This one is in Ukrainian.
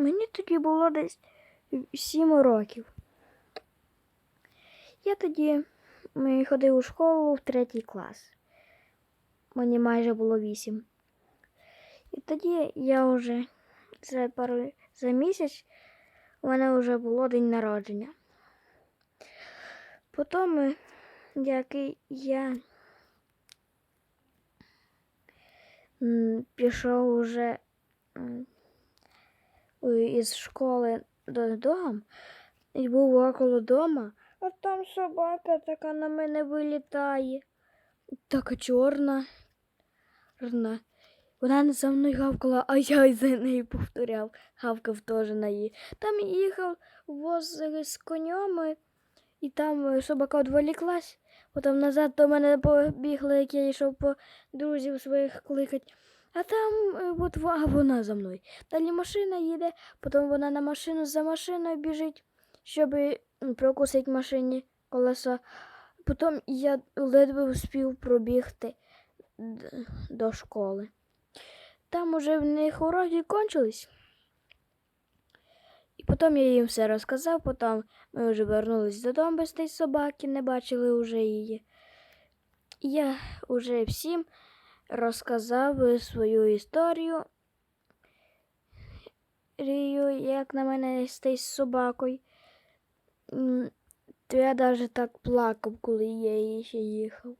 Мені тоді було десь сім років. Я тоді ходив у школу в третій клас. Мені майже було вісім. І тоді я вже за пару за місяць у мене вже було день народження. Потім, як я пішов уже із школи додому і був около дома, а там собака така на мене вилітає. Така чорна. чорна. Вона за мною гавкала, а я за нею повторяв, гавкав теж на її. Там їхав воз з конем, і там собака відволіклась, потім назад до мене побігла, як я йшов по друзів своїх кликать. А там е, от вона за мною. Далі машина їде, потім вона на машину за машиною біжить, щоб прокусити машині колеса. Потім я ледве успів пробігти до школи. Там уже в них уроки кончились. І потім я їм все розказав, потім ми вже вернулись додому без тієї собаки, не бачили вже її. Я вже всім розказав свою історію, Рію, як на мене з тією собакою. То я навіть так плакав, коли я ще їхав.